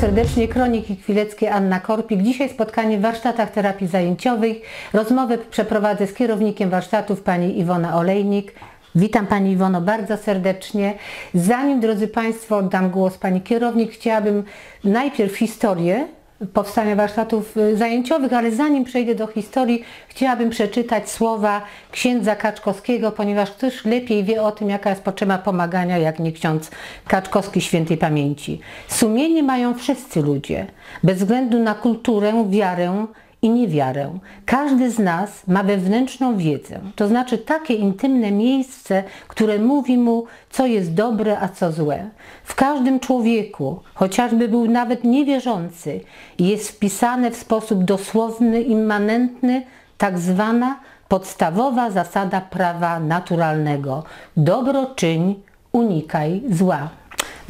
serdecznie. Kroniki Chwileckie, Anna Korpik. Dzisiaj spotkanie w warsztatach terapii zajęciowej. Rozmowę przeprowadzę z kierownikiem warsztatów, pani Iwona Olejnik. Witam Pani Iwono bardzo serdecznie. Zanim, drodzy Państwo, oddam głos Pani kierownik, chciałabym najpierw historię powstania warsztatów y, zajęciowych, ale zanim przejdę do historii, chciałabym przeczytać słowa księdza Kaczkowskiego, ponieważ ktoś lepiej wie o tym, jaka jest potrzeba pomagania, jak nie ksiądz Kaczkowski świętej pamięci. Sumienie mają wszyscy ludzie, bez względu na kulturę, wiarę, i niewiarę. Każdy z nas ma wewnętrzną wiedzę, to znaczy takie intymne miejsce, które mówi mu, co jest dobre, a co złe. W każdym człowieku, chociażby był nawet niewierzący, jest wpisane w sposób dosłowny, immanentny, tak zwana podstawowa zasada prawa naturalnego. Dobro czyń, unikaj zła.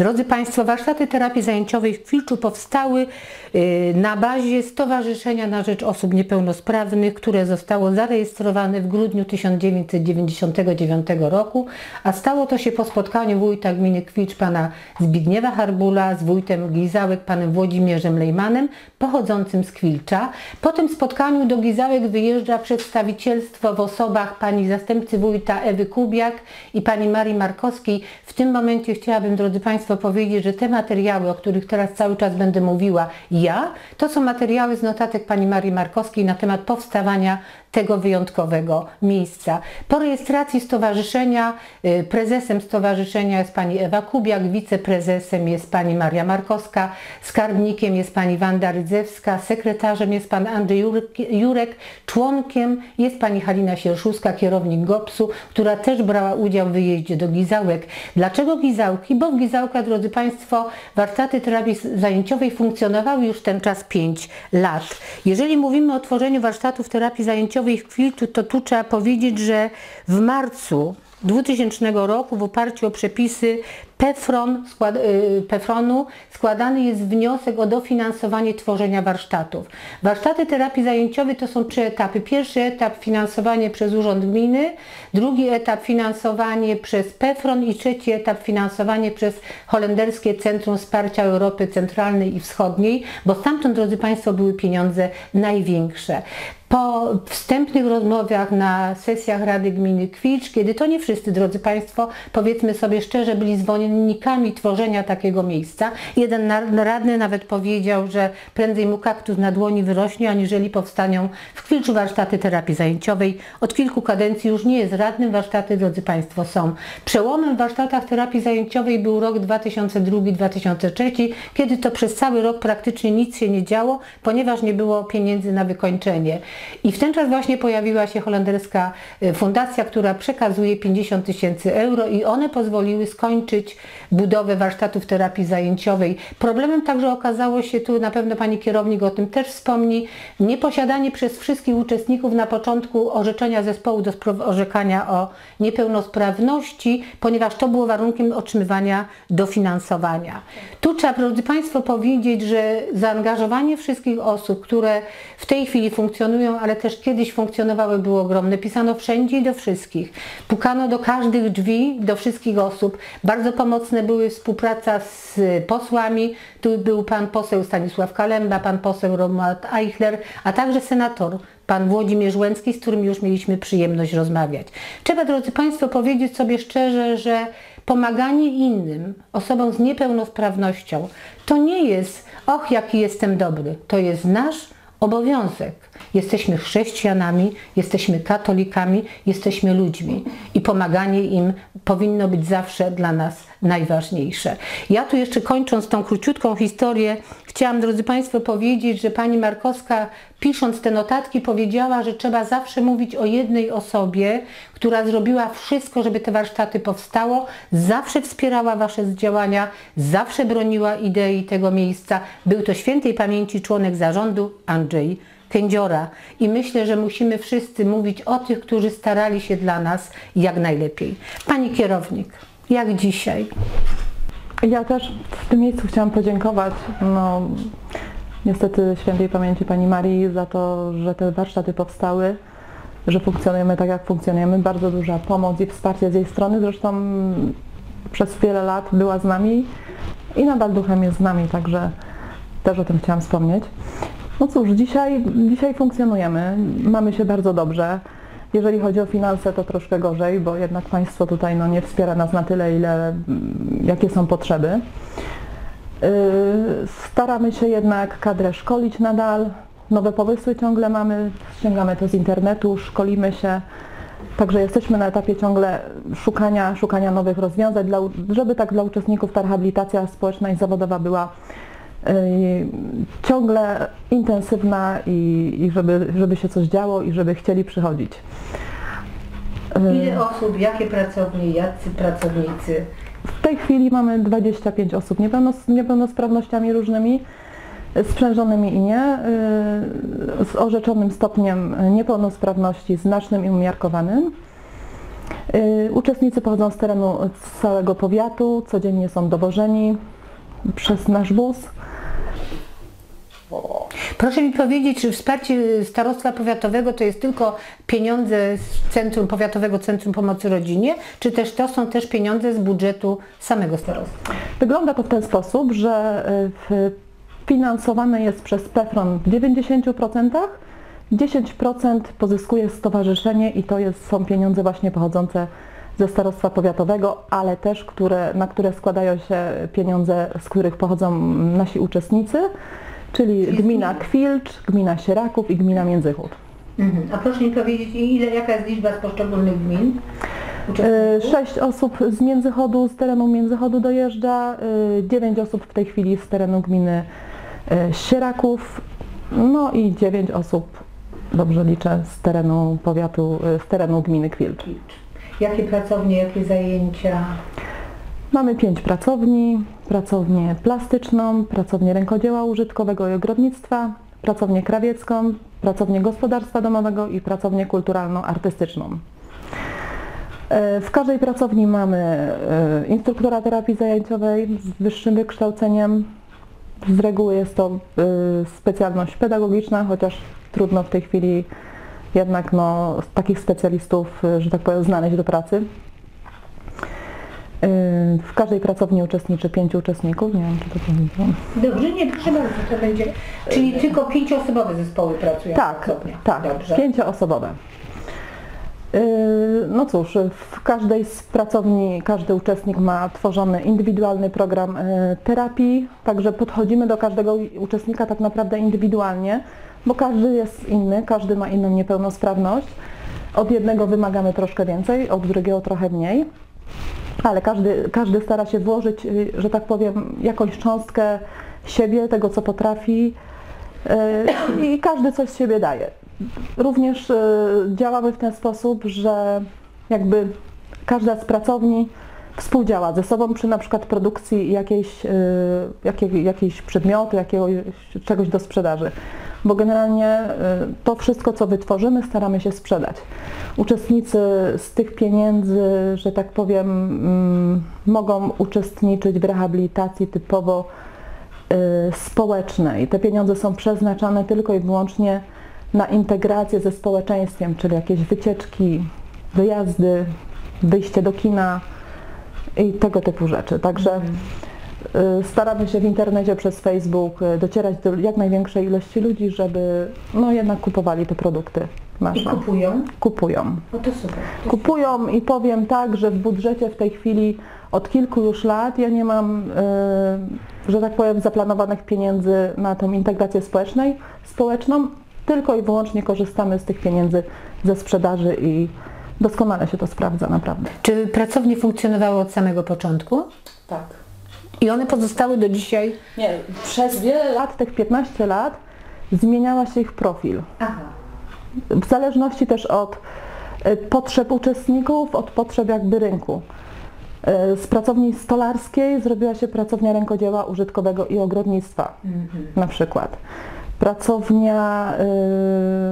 Drodzy Państwo, warsztaty terapii zajęciowej w Kwilczu powstały y, na bazie Stowarzyszenia na Rzecz Osób Niepełnosprawnych, które zostało zarejestrowane w grudniu 1999 roku, a stało to się po spotkaniu wójta gminy Kwilcz pana Zbigniewa Harbula z wójtem Gizałek panem Włodzimierzem Lejmanem, pochodzącym z Kwilcza. Po tym spotkaniu do Gizałek wyjeżdża przedstawicielstwo w osobach pani zastępcy wójta Ewy Kubiak i pani Marii Markowskiej. W tym momencie chciałabym, drodzy Państwo, powiedzieć, że te materiały, o których teraz cały czas będę mówiła ja, to są materiały z notatek pani Marii Markowskiej na temat powstawania tego wyjątkowego miejsca. Po rejestracji stowarzyszenia, y, prezesem stowarzyszenia jest pani Ewa Kubiak, wiceprezesem jest pani Maria Markowska, skarbnikiem jest pani Wanda Rydzewska, sekretarzem jest pan Andrzej Jurek, członkiem jest pani Halina Sierszuska, kierownik GOPS-u, która też brała udział w wyjeździe do Gizałek. Dlaczego Gizałki? Bo w Gizałkach, drodzy Państwo, warsztaty terapii zajęciowej funkcjonowały już ten czas 5 lat. Jeżeli mówimy o tworzeniu warsztatów terapii zajęciowej, w Kwilczu, to tu trzeba powiedzieć, że w marcu 2000 roku w oparciu o przepisy PEFRON, skład, y, PEFRONu składany jest wniosek o dofinansowanie tworzenia warsztatów. Warsztaty terapii zajęciowej to są trzy etapy. Pierwszy etap finansowanie przez Urząd Gminy, drugi etap finansowanie przez PEFRON i trzeci etap finansowanie przez Holenderskie Centrum Wsparcia Europy Centralnej i Wschodniej, bo stamtąd, drodzy Państwo, były pieniądze największe. Po wstępnych rozmowach na sesjach Rady Gminy Kwicz, kiedy to nie wszyscy, drodzy Państwo, powiedzmy sobie szczerze, byli zwolennikami tworzenia takiego miejsca. Jeden radny nawet powiedział, że prędzej mu kaktus na dłoni wyrośnie, aniżeli powstaną w Kwilczu warsztaty terapii zajęciowej. Od kilku kadencji już nie jest radnym, warsztaty, drodzy Państwo, są. Przełomem w warsztatach terapii zajęciowej był rok 2002-2003, kiedy to przez cały rok praktycznie nic się nie działo, ponieważ nie było pieniędzy na wykończenie. I w ten czas właśnie pojawiła się holenderska y, fundacja, która przekazuje 50 tysięcy euro i one pozwoliły skończyć budowę warsztatów terapii zajęciowej. Problemem także okazało się, tu na pewno Pani kierownik o tym też wspomni, nieposiadanie przez wszystkich uczestników na początku orzeczenia zespołu do orzekania o niepełnosprawności, ponieważ to było warunkiem otrzymywania dofinansowania. Tu trzeba, drodzy Państwo, powiedzieć, że zaangażowanie wszystkich osób, które w tej chwili funkcjonują ale też kiedyś funkcjonowały, było ogromne. Pisano wszędzie i do wszystkich. Pukano do każdych drzwi, do wszystkich osób. Bardzo pomocne były współpraca z posłami. Tu był pan poseł Stanisław Kalemba, pan poseł Romuald Eichler, a także senator pan Włodzimierz Łęcki, z którym już mieliśmy przyjemność rozmawiać. Trzeba, drodzy Państwo, powiedzieć sobie szczerze, że pomaganie innym, osobom z niepełnosprawnością, to nie jest, och, jaki jestem dobry. To jest nasz obowiązek. Jesteśmy chrześcijanami, jesteśmy katolikami, jesteśmy ludźmi i pomaganie im powinno być zawsze dla nas najważniejsze. Ja tu jeszcze kończąc tą króciutką historię, chciałam, drodzy Państwo, powiedzieć, że pani Markowska pisząc te notatki powiedziała, że trzeba zawsze mówić o jednej osobie, która zrobiła wszystko, żeby te warsztaty powstało, zawsze wspierała Wasze działania, zawsze broniła idei tego miejsca. Był to świętej pamięci członek zarządu Andrzej Kędziora i myślę, że musimy wszyscy mówić o tych, którzy starali się dla nas jak najlepiej. Pani kierownik, jak dzisiaj? Ja też w tym miejscu chciałam podziękować no, niestety świętej pamięci Pani Marii za to, że te warsztaty powstały, że funkcjonujemy tak jak funkcjonujemy. Bardzo duża pomoc i wsparcie z jej strony, zresztą przez wiele lat była z nami i nadal duchem jest z nami, także też o tym chciałam wspomnieć. No cóż, dzisiaj, dzisiaj funkcjonujemy, mamy się bardzo dobrze. Jeżeli chodzi o finanse, to troszkę gorzej, bo jednak państwo tutaj no, nie wspiera nas na tyle, ile jakie są potrzeby. Yy, Staramy się jednak kadrę szkolić nadal, nowe pomysły ciągle mamy, ściągamy to z internetu, szkolimy się. Także jesteśmy na etapie ciągle szukania, szukania nowych rozwiązań, dla, żeby tak dla uczestników ta rehabilitacja społeczna i zawodowa była ciągle intensywna i, i żeby, żeby się coś działo i żeby chcieli przychodzić. Yy, Ile osób, jakie pracownie, jacy pracownicy? W tej chwili mamy 25 osób niepełnos, z niepełnosprawnościami różnymi, sprzężonymi i nie, yy, z orzeczonym stopniem niepełnosprawności znacznym i umiarkowanym. Uczestnicy pochodzą z terenu całego powiatu, codziennie są dowożeni przez nasz wóz. Proszę mi powiedzieć, czy wsparcie Starostwa Powiatowego to jest tylko pieniądze z Centrum Powiatowego Centrum Pomocy Rodzinie, czy też to są też pieniądze z budżetu samego starostwa? Wygląda to w ten sposób, że w- finansowane jest przez PEFRON w 90%, 10% pozyskuje stowarzyszenie i to jest, są pieniądze właśnie pochodzące ze Starostwa Powiatowego, ale też które, na które składają się pieniądze, z których pochodzą nasi uczestnicy, czyli gmina. Kwilcz, gmina Sieraków i gmina Międzychód. Mhm. A proszę mi powiedzieć, ile, jaka jest liczba z poszczególnych gmin? Uczestników? Sześć osób z Międzychodu, z terenu Międzychodu dojeżdża, y, dziewięć osób w tej chwili z terenu gminy y, Sieraków, no i dziewięć osób, dobrze liczę, z terenu powiatu, z terenu gminy Kwilcz. Jakie pracownie, jakie zajęcia? Mamy pięć pracowni, pracownię plastyczną, pracownię rękodzieła użytkowego i ogrodnictwa, pracownię krawiecką, pracownię gospodarstwa domowego i pracownię kulturalno-artystyczną. E, W każdej pracowni mamy e, instruktora terapii zajęciowej z wyższym wykształceniem. Z reguły jest to e, specjalność pedagogiczna, chociaż trudno w tej chwili jednak no, takich specjalistów, że tak powiem, znaleźć do pracy. E, W każdej pracowni uczestniczy pięciu uczestników, nie wiem czy to powiedziałam. Dobrze, nie, proszę bardzo, to będzie. Czyli tylko pięcioosobowe zespoły pracują Tak, tak, Dobrze. pięcioosobowe. Yy, No cóż, w każdej z pracowni każdy uczestnik ma tworzony indywidualny program yy, terapii, także podchodzimy do każdego uczestnika tak naprawdę indywidualnie, bo każdy jest inny, każdy ma inną niepełnosprawność. Od jednego wymagamy troszkę więcej, od drugiego trochę mniej, ale każdy, każdy stara się włożyć, yy, że tak powiem, jakąś cząstkę siebie, tego co potrafi yy, i każdy coś z siebie daje. Również e, działamy w ten sposób, że jakby każda z pracowni współdziała ze sobą przy na przykład produkcji jakiejś, jakiej, jakiejś przedmiotu, jakiegoś, czegoś do sprzedaży. Bo generalnie e, to wszystko, co wytworzymy, staramy się sprzedać. Uczestnicy z tych pieniędzy, że tak powiem, mm, mogą uczestniczyć w rehabilitacji typowo y, społecznej. Te pieniądze są przeznaczane tylko i wyłącznie na integrację ze społeczeństwem, czyli jakieś wycieczki, wyjazdy, wyjście do kina i tego typu rzeczy. Także y, staramy się w internecie przez Facebook y, docierać do jak największej ilości ludzi, żeby no jednak kupowali te produkty I nasze. kupują? Kupują. No to super. To Kupują i powiem tak, że w budżecie w tej chwili od kilku już lat ja nie mam, y, że tak powiem, zaplanowanych pieniędzy na tą integrację społecznej, społeczną, tylko i wyłącznie korzystamy z tych pieniędzy ze sprzedaży i doskonale się to sprawdza naprawdę. Czy pracownie funkcjonowały od samego początku? Tak. I one pozostały do dzisiaj? Nie, przez wiele lat, tych 15 lat, zmieniała się ich profil. Aha. w zależności też od e, potrzeb uczestników, od potrzeb jakby rynku. E, Z pracowni stolarskiej zrobiła się pracownia rękodzieła użytkowego i ogrodnictwa na przykład. Pracownia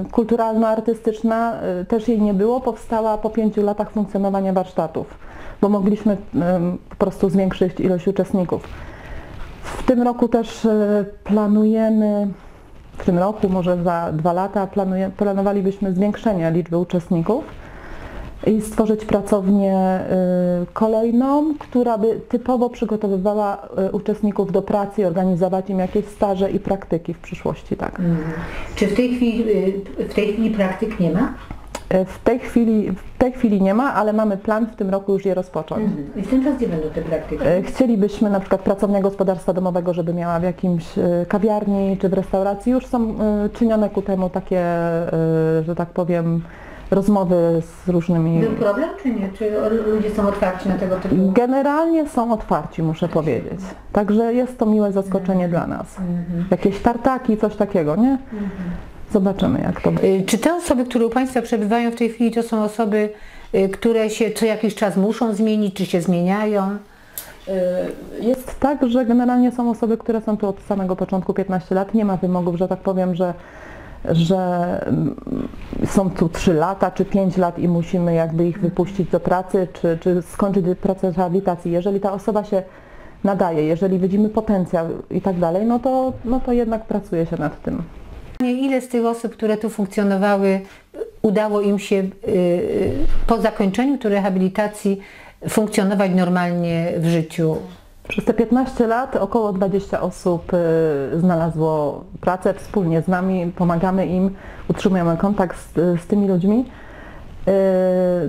y, kulturalno-artystyczna y, też jej nie było, powstała po pięciu latach funkcjonowania warsztatów, bo mogliśmy po prostu zwiększyć ilość uczestników. W tym roku też y, planujemy, w tym roku, może za dwa lata, planuje, planowalibyśmy zwiększenie liczby uczestników i stworzyć pracownię y, kolejną, która by typowo przygotowywała y, uczestników do pracy organizować im jakieś staże i praktyki w przyszłości, tak. Czy w tej chwili, w tej chwili praktyk nie ma? Y, W tej chwili, w tej chwili nie ma, ale mamy plan w tym roku już je rozpocząć. I w tym czasie gdzie będą te praktyki? Y, Chcielibyśmy na przykład pracownia gospodarstwa domowego, żeby miała w jakimś y, kawiarni czy w restauracji. Już są czynione ku temu takie, że tak powiem, rozmowy z różnymi. Był problem czy nie? Czy ludzie są otwarci na tego typu? Generalnie są otwarci, muszę powiedzieć. Także jest to miłe zaskoczenie dla nas. Jakieś tartaki, coś takiego, nie? Zobaczymy jak to będzie. Y, Czy te osoby, które u Państwa przebywają w tej chwili, to są osoby, y, które się co jakiś czas muszą zmienić, czy się zmieniają? Jest tak, że generalnie są osoby, które są tu od samego początku 15 lat. Nie ma wymogów, że tak powiem, że, że mm, są tu 3 lata czy 5 lat i musimy jakby ich wypuścić do pracy, czy, czy skończyć pracę rehabilitacji. Jeżeli ta osoba się nadaje, jeżeli widzimy potencjał i tak dalej, no to, no to jednak pracuje się nad tym. Ile z tych osób, które tu funkcjonowały, udało im się y, y, po zakończeniu tej rehabilitacji funkcjonować normalnie w życiu? Przez te 15 lat około 20 osób y, znalazło pracę wspólnie z nami, pomagamy im, utrzymujemy kontakt z, z tymi ludźmi.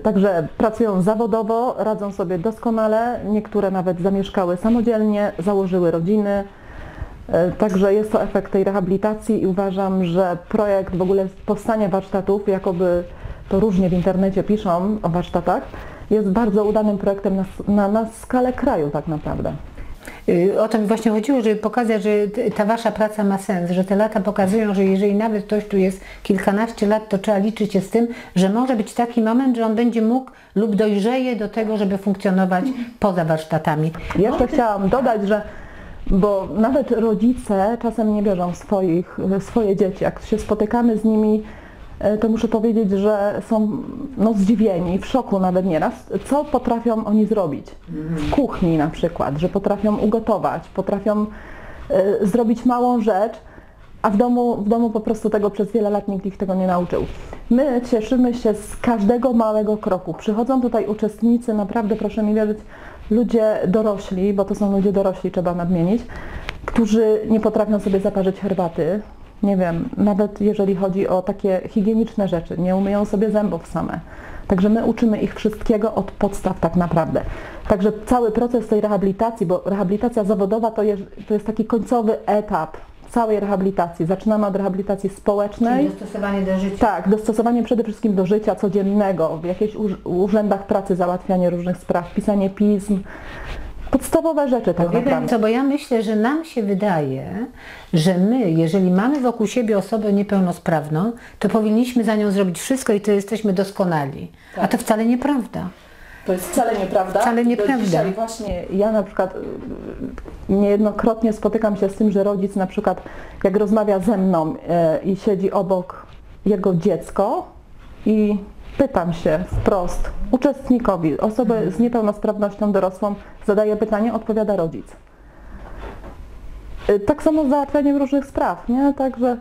Także pracują zawodowo, radzą sobie doskonale, niektóre nawet zamieszkały samodzielnie, założyły rodziny. Y, Także jest to efekt tej rehabilitacji i uważam, że projekt w ogóle powstania warsztatów, jakoby to różnie w internecie piszą o warsztatach, jest bardzo udanym projektem na, na, na skalę kraju tak naprawdę. Y, O to mi właśnie chodziło, żeby pokazać, że ta Wasza praca ma sens, że te lata pokazują, że jeżeli nawet ktoś tu jest kilkanaście lat, to trzeba liczyć się z tym, że może być taki moment, że on będzie mógł lub dojrzeje do tego, żeby funkcjonować poza warsztatami. Jeszcze chciałam dodać, że bo nawet rodzice czasem nie biorą swoich, swoje dzieci. Jak się spotykamy z nimi, e, to muszę powiedzieć, że są no, zdziwieni, w szoku nawet nieraz, co potrafią oni zrobić. W kuchni na przykład, że potrafią ugotować, potrafią e, zrobić małą rzecz, a w domu, w domu po prostu tego przez wiele lat nikt ich tego nie nauczył. My cieszymy się z każdego małego kroku. Przychodzą tutaj uczestnicy, naprawdę proszę mi wierzyć, ludzie dorośli, bo to są ludzie dorośli, trzeba nadmienić, którzy nie potrafią sobie zaparzyć herbaty. Nie wiem, nawet jeżeli chodzi o takie higieniczne rzeczy, nie umyją sobie zębów same. Także my uczymy ich wszystkiego od podstaw tak naprawdę. Także cały proces tej rehabilitacji, bo rehabilitacja zawodowa to jest, to jest taki końcowy etap całej rehabilitacji. Zaczynamy od rehabilitacji społecznej. Czyli dostosowanie do życia. Tak, dostosowanie przede wszystkim do życia codziennego, w jakichś urzędach pracy załatwianie różnych spraw, pisanie pism, podstawowe rzeczy tak Wie naprawdę. co, bo ja myślę, że nam się wydaje, że my, jeżeli mamy wokół siebie osobę niepełnosprawną, to powinniśmy za nią zrobić wszystko i to jesteśmy doskonali. A to wcale nieprawda. To jest wcale nieprawda. Wcale nieprawda. dzisiaj właśnie ja na przykład y, niejednokrotnie spotykam się z tym, że rodzic na przykład jak rozmawia ze mną e, i siedzi obok jego dziecko i pytam się wprost uczestnikowi, osobę z niepełnosprawnością dorosłą, zadaje pytanie, odpowiada rodzic. Y, Tak samo z załatwianiem różnych spraw, nie? Także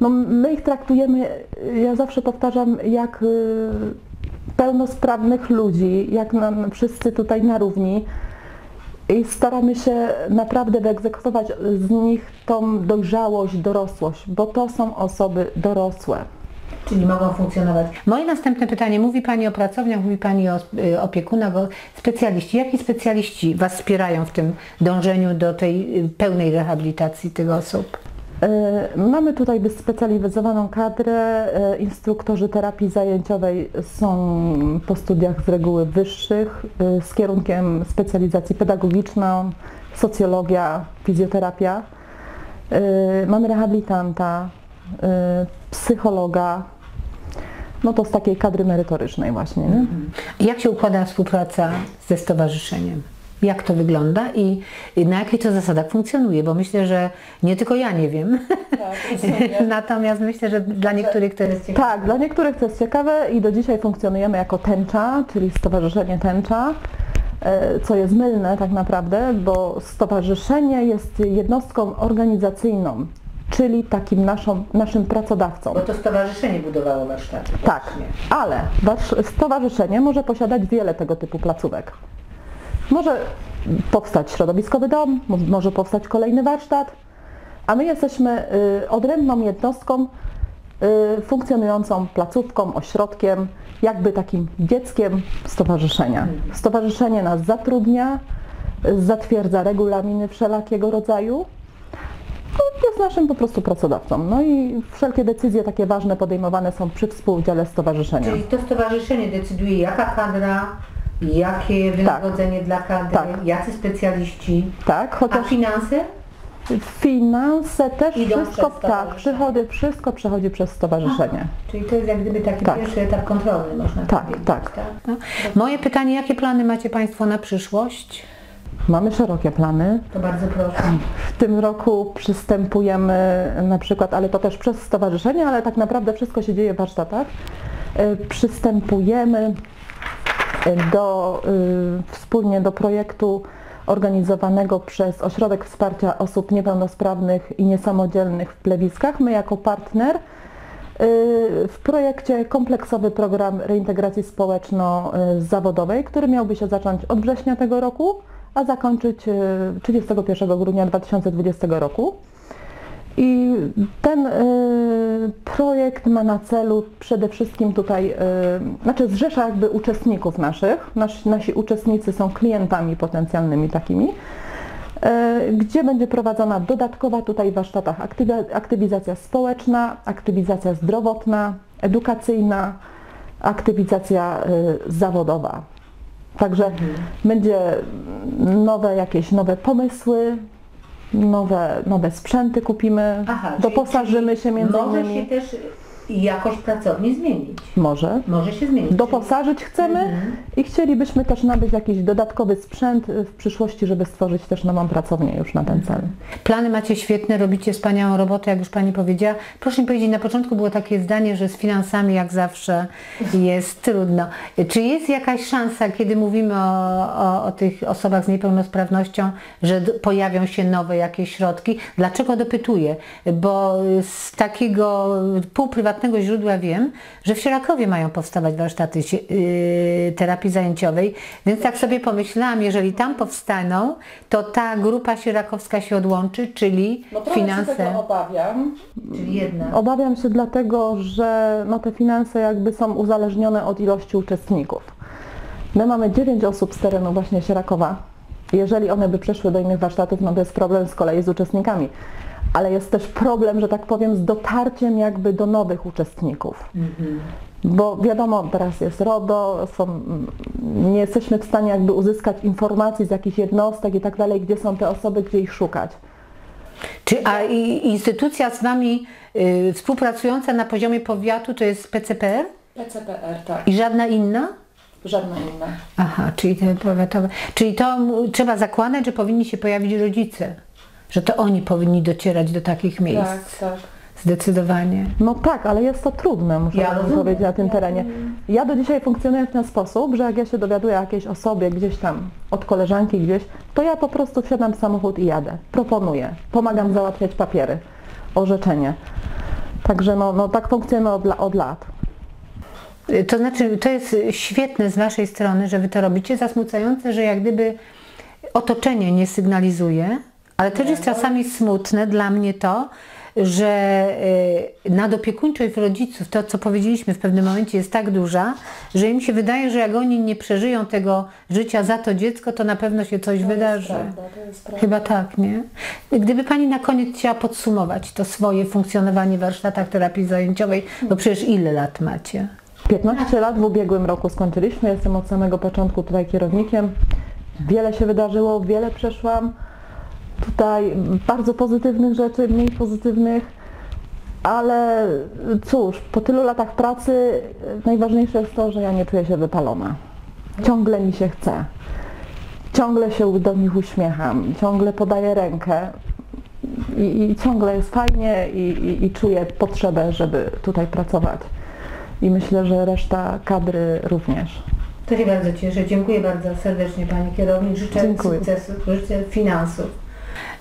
no, my ich traktujemy, y, ja zawsze powtarzam, jak y, pełnosprawnych ludzi, jak nam wszyscy tutaj na równi i staramy się naprawdę wyegzekwować z nich tą dojrzałość, dorosłość, bo to są osoby dorosłe. Czyli mogą funkcjonować. Moje następne pytanie. Mówi Pani o pracowniach, mówi Pani o y, opiekunach, o specjaliści. Jaki specjaliści Was wspierają w tym dążeniu do tej y, pełnej rehabilitacji tych osób? E, Mamy tutaj wyspecjalizowaną kadrę. e, Instruktorzy terapii zajęciowej są po studiach z reguły wyższych e, z kierunkiem specjalizacji pedagogiczną, socjologia, fizjoterapia. Mamy rehabilitanta, psychologa. No to z takiej kadry merytorycznej właśnie. Nie? Jak się układa współpraca ze stowarzyszeniem? Jak to wygląda i i na jakich to zasadach funkcjonuje? Bo myślę, że nie tylko ja nie wiem. Natomiast myślę, że dla niektórych to jest ciekawe. Tak, dla niektórych to jest ciekawe i do dzisiaj funkcjonujemy jako tęcza, czyli Stowarzyszenie Tęcza, e, co jest mylne tak naprawdę, bo stowarzyszenie jest jednostką organizacyjną czyli takim naszą, naszym pracodawcą. Bo to stowarzyszenie budowało warsztaty. Tak, właśnie. ale stowarzyszenie może posiadać wiele tego typu placówek. Może powstać środowiskowy dom, mo- może powstać kolejny warsztat, a my jesteśmy y, odrębną jednostką y, funkcjonującą placówką, ośrodkiem, jakby takim dzieckiem stowarzyszenia. Stowarzyszenie nas zatrudnia, zatwierdza regulaminy wszelakiego rodzaju, no, jest naszym po prostu pracodawcą. No i wszelkie decyzje takie ważne podejmowane są przy współudziale stowarzyszenia. Czyli to stowarzyszenie decyduje jaka kadra, jakie wynagrodzenie dla kadry, Tak. jacy specjaliści, Tak, a chociaż finanse? finanse też Idą wszystko, przez tak, przychody, wszystko przechodzi przez stowarzyszenie. Czyli to jest jak gdyby taki Tak. pierwszy etap kontrolny, można Tak, powiedzieć. tak. No. Moje pytanie, jakie plany macie Państwo na przyszłość? Mamy szerokie plany. To bardzo proszę. W tym roku przystępujemy na przykład, ale to też przez stowarzyszenie, ale tak naprawdę wszystko się dzieje w warsztatach. Y, Przystępujemy do, y, wspólnie do projektu organizowanego przez Ośrodek Wsparcia Osób Niepełnosprawnych i Niesamodzielnych w Plewiskach. My jako partner y, w projekcie kompleksowy program reintegracji społeczno-zawodowej, który miałby się zacząć od września tego roku, a zakończyć y, 31 grudnia 2020 roku. I ten y, projekt ma na celu przede wszystkim tutaj, y, znaczy zrzesza jakby uczestników naszych. Nasi, nasi uczestnicy są klientami potencjalnymi takimi, y, gdzie będzie prowadzona dodatkowa tutaj w warsztatach aktywi- aktywizacja społeczna, aktywizacja zdrowotna, edukacyjna, aktywizacja y, zawodowa. Także będzie nowe jakieś nowe pomysły, nowe, nowe sprzęty kupimy, Aha, doposażymy się między innymi. się też jakoś pracownię zmienić. Może. Może się zmienić. Doposażyć chcemy Mhm. i chcielibyśmy też nabyć jakiś dodatkowy sprzęt y, w przyszłości, żeby stworzyć też nową pracownię już na ten cel. Plany macie świetne, robicie wspaniałą robotę, jak już Pani powiedziała. Proszę mi powiedzieć, na początku było takie zdanie, że z finansami jak zawsze jest trudno. Czy jest jakaś szansa, kiedy mówimy o, o, o tych osobach z niepełnosprawnością, że pojawią się nowe jakieś środki? Dlaczego dopytuję? Bo z takiego półprywatnego źródła wiem, że w Sierakowie mają powstawać warsztaty yy, terapii zajęciowej, więc tak sobie pomyślałam, jeżeli tam powstaną, to ta grupa sierakowska się odłączy, czyli finanse. obawiam. Czyli jedna. Obawiam się dlatego, że no, te finanse jakby są uzależnione od ilości uczestników. My mamy 9 osób z terenu właśnie Sierakowa. Jeżeli one by przeszły do innych warsztatów, no to jest problem z kolei z uczestnikami. Ale jest też problem, że tak powiem, z dotarciem jakby do nowych uczestników. Bo wiadomo, teraz jest RODO, są, nie jesteśmy w stanie jakby uzyskać informacji z jakichś jednostek i tak dalej, gdzie są te osoby, gdzie ich szukać. Czy, a i, instytucja z Wami y, współpracująca na poziomie powiatu to jest PCPR PCPR, tak. i żadna inna? Żadne inne. Aha, czyli te powiatowe. Czyli to trzeba zakładać, że powinni się pojawić rodzice, że to oni powinni docierać do takich miejsc. tak. Zdecydowanie. No tak, ale jest to trudne, muszę Ja ja rozumiem. powiedzieć, na tym terenie. Ja do dzisiaj funkcjonuję w ten sposób, że jak ja się dowiaduję o jakiejś osobie gdzieś tam, od koleżanki gdzieś, to ja po prostu wsiadam w samochód i jadę. Proponuję. Pomagam załatwiać papiery, orzeczenie. Także no, no tak funkcjonujemy od, od lat. To znaczy, to jest świetne z Waszej strony, że Wy to robicie, zasmucające, że jak gdyby otoczenie nie sygnalizuje, ale też jest czasami smutne dla mnie to, że y, nadopiekuńczość rodziców, to co powiedzieliśmy w pewnym momencie jest tak duża, że im się wydaje, że jak oni nie przeżyją tego życia za to dziecko, to na pewno się coś wydarzy. Chyba tak, nie? Gdyby Pani na koniec chciała podsumować to swoje funkcjonowanie w warsztatach terapii zajęciowej, bo przecież ile lat macie? 15 lat w ubiegłym roku skończyliśmy, jestem od samego początku tutaj kierownikiem. Wiele się wydarzyło, wiele przeszłam. Tutaj bardzo pozytywnych rzeczy, mniej pozytywnych, ale cóż, po tylu latach pracy najważniejsze jest to, że ja nie czuję się wypalona. Ciągle mi się chce. Ciągle się do nich uśmiecham, ciągle podaję rękę i, i ciągle jest fajnie i, i, i czuję potrzebę, żeby tutaj pracować. I myślę, że reszta kadry również. To się bardzo cieszę. Dziękuję bardzo serdecznie Pani Kierownik. Życzę Dziękuję. sukcesów, życzę finansów.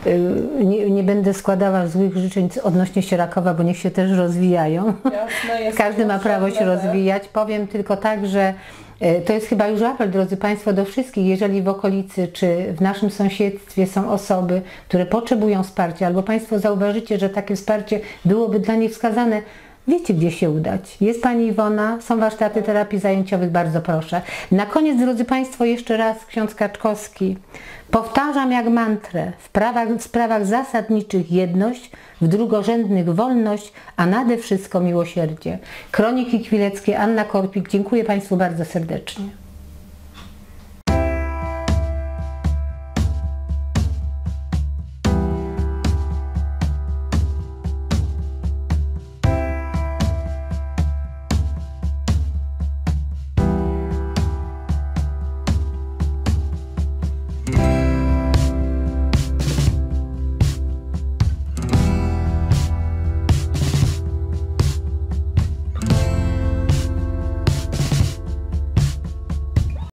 Y, nie, nie będę składała złych życzeń odnośnie Sierakowa, bo niech się też rozwijają. Jasne, Każdy ma prawo się tak. rozwijać. Powiem tylko tak, że e, to jest chyba już apel, drodzy Państwo, do wszystkich, jeżeli w okolicy czy w naszym sąsiedztwie są osoby, które potrzebują wsparcia, albo Państwo zauważycie, że takie wsparcie byłoby dla nich wskazane, wiecie gdzie się udać. Jest Pani Iwona, są warsztaty terapii zajęciowych, bardzo proszę. Na koniec, drodzy Państwo, jeszcze raz ksiądz Kaczkowski. Powtarzam jak mantrę, w, w sprawach zasadniczych jedność, w drugorzędnych wolność, a nade wszystko miłosierdzie. Kroniki Kwileckie, Anna Korpik, dziękuję Państwu bardzo serdecznie.